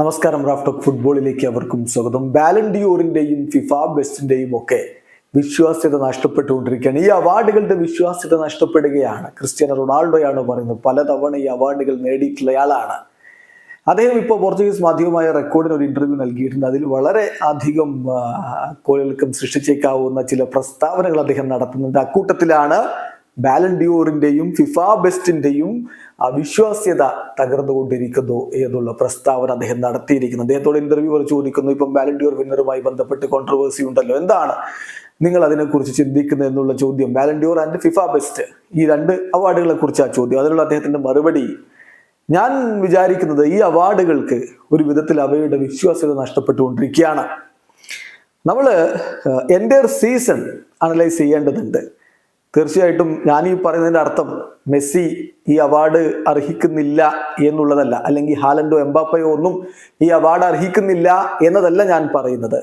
നമസ്കാരം റാഫ്റ്റോക്ക് ഫുട്ബോളിലേക്ക് അവർക്കും സ്വാഗതം. ബാലൻഡിയോറിന്റെയും ഫിഫ ബെസ്റ്റിന്റെയും ഒക്കെ വിശ്വാസ്യത നഷ്ടപ്പെട്ടുകൊണ്ടിരിക്കുകയാണ്. ഈ അവാർഡുകളുടെ വിശ്വാസ്യത നഷ്ടപ്പെടുകയാണ്. ക്രിസ്ത്യാനോ റൊണാൾഡോയാണ് പറയുന്നത്? പലതവണ ഈ അവാർഡുകൾ നേടിയിട്ടുള്ള ആളാണ് അദ്ദേഹം ഇപ്പോൾ പോർച്ചുഗീസ് മാധ്യമമായ റെക്കോർഡിന് ഒരു ഇന്റർവ്യൂ നൽകിയിട്ടുണ്ട്. അതിൽ വളരെ അധികം കോലുകൾക്കും സൃഷ്ടിച്ചേക്കാവുന്ന ചില പ്രസ്താവനകൾ അദ്ദേഹം നടത്തുന്നുണ്ട്. അക്കൂട്ടത്തിലാണ് ബാലൻഡിയോറിന്റെയും ഫിഫ ബെസ്റ്റിന്റെയും അവിശ്വാസ്യത വിശ്വാസ്യത തകർന്നുകൊണ്ടിരിക്കുന്നു എന്നുള്ള പ്രസ്താവന അദ്ദേഹം നടത്തിയിരിക്കുന്നു. അദ്ദേഹത്തോട് ഇന്റർവ്യൂ ചോദിക്കുന്നു ഇപ്പം ബാലൻഡിയോർ വിന്നറുമായി ബന്ധപ്പെട്ട് കോൺട്രവേഴ്സി ഉണ്ടല്ലോ എന്താണ് നിങ്ങൾ അതിനെക്കുറിച്ച് ചിന്തിക്കുന്നത് എന്നുള്ള ചോദ്യം? ബാലൻഡിയോർ ആൻഡ് ഫിഫ ബെസ്റ്റ് ഈ രണ്ട് അവാർഡുകളെ കുറിച്ച് ആ ചോദ്യം. അതിനുള്ള അദ്ദേഹത്തിന്റെ മറുപടി ഞാൻ വിചാരിക്കുന്നത് ഈ അവാർഡുകൾക്ക് ഒരു വിധത്തിൽ അവയുടെ വിശ്വാസ്യത നഷ്ടപ്പെട്ടുകൊണ്ടിരിക്കുകയാണ്. നമ്മൾ എന്റെ സീസൺ അനലൈസ് ചെയ്യേണ്ടതുണ്ട്. തീർച്ചയായിട്ടും ഞാൻ ഈ പറയുന്നതിന്റെ അർത്ഥം മെസ്സി ഈ അവാർഡ് അർഹിക്കുന്നില്ല എന്നുള്ളതല്ല. അല്ലെങ്കിൽ ഹാലൻഡോ എംബാപ്പയോ ഒന്നും ഈ അവാർഡ് അർഹിക്കുന്നില്ല എന്നതല്ല ഞാൻ പറയുന്നത്.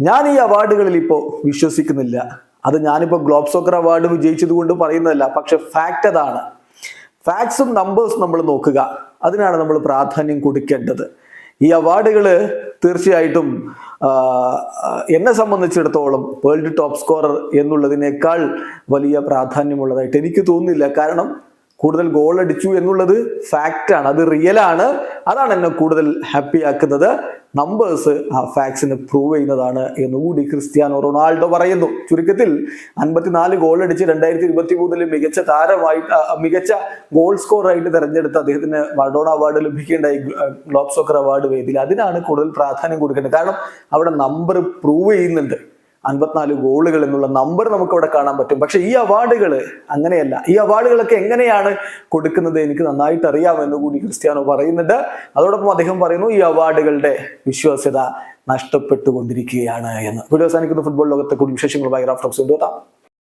ഞാൻ ഈ അവാർഡുകളിൽ ഇപ്പോൾ വിശ്വസിക്കുന്നില്ല. അത് ഞാനിപ്പോൾ ഗ്ലോബ് സോക്കർ അവാർഡ് വിജയിച്ചത് കൊണ്ട് പറയുന്നതല്ല. പക്ഷെ ഫാക്റ്റ് അതാണ്. ഫാക്ട്സും നമ്പേഴ്സും നമ്മൾ നോക്കുക. അതിനാണ് നമ്മൾ പ്രാധാന്യം കൊടുക്കേണ്ടത്. ഈ അവാർഡുകൾ തീർച്ചയായിട്ടും എന്നെ സംബന്ധിച്ചിടത്തോളം വേൾഡ് ടോപ്പ് സ്കോറർ എന്നുള്ളതിനേക്കാൾ വലിയ പ്രാധാന്യമുള്ളതായിട്ട് എനിക്ക് തോന്നുന്നില്ല. കാരണം കൂടുതൽ ഗോൾ അടിച്ചു എന്നുള്ളത് ഫാക്റ്റാണ് അത് റിയൽ ആണ്. അതാണ് എന്നെ കൂടുതൽ ഹാപ്പി ആക്കുന്നത്. നമ്പേഴ്സ് ആ ഫാക്ട്സിനെ പ്രൂവ് ചെയ്യുന്നതാണ് എന്നുകൂടി ക്രിസ്ത്യാനോ റൊണാൾഡോ പറയുന്നു. ചുരുക്കത്തിൽ അൻപത്തിനാല് ഗോൾ അടിച്ച് രണ്ടായിരത്തി ഇരുപത്തി മൂന്നിൽ മികച്ച താരമായിട്ട് മികച്ച ഗോൾ സ്കോർ ആയിട്ട് തെരഞ്ഞെടുത്ത അദ്ദേഹത്തിന് മഡോണ അവാർഡ് ലഭിക്കേണ്ട ഗ്ലോബ് സോക്കർ അവാർഡ് വേദിയിൽ. അതിനാണ് കൂടുതൽ പ്രാധാന്യം കൊടുക്കേണ്ടത്. കാരണം അവിടെ നമ്പർ പ്രൂവ് ചെയ്യുന്നുണ്ട്. അൻപത്തിനാല് ഗോളുകൾ എന്നുള്ള നമ്പർ നമുക്ക് അവിടെ കാണാൻ പറ്റും. പക്ഷെ ഈ അവാർഡുകൾ അങ്ങനെയല്ല. ഈ അവാർഡുകളൊക്കെ എങ്ങനെയാണ് കൊടുക്കുന്നത് എനിക്ക് നന്നായിട്ട് അറിയാമെന്ന് കൂടി ക്രിസ്ത്യാനോ പറയുന്നുണ്ട്. അതോടൊപ്പം അദ്ദേഹം പറയുന്നു ഈ അവാർഡുകളുടെ വിശ്വാസ്യത നഷ്ടപ്പെട്ടുകൊണ്ടിരിക്കുകയാണ് എന്ന്. വീഡിയോ അവസാനിക്കുന്ന. ഫുട്ബോൾ ലോകത്തെ കൂടി റാഫ്റ്റോക്സ് കൊണ്ടുവരാം.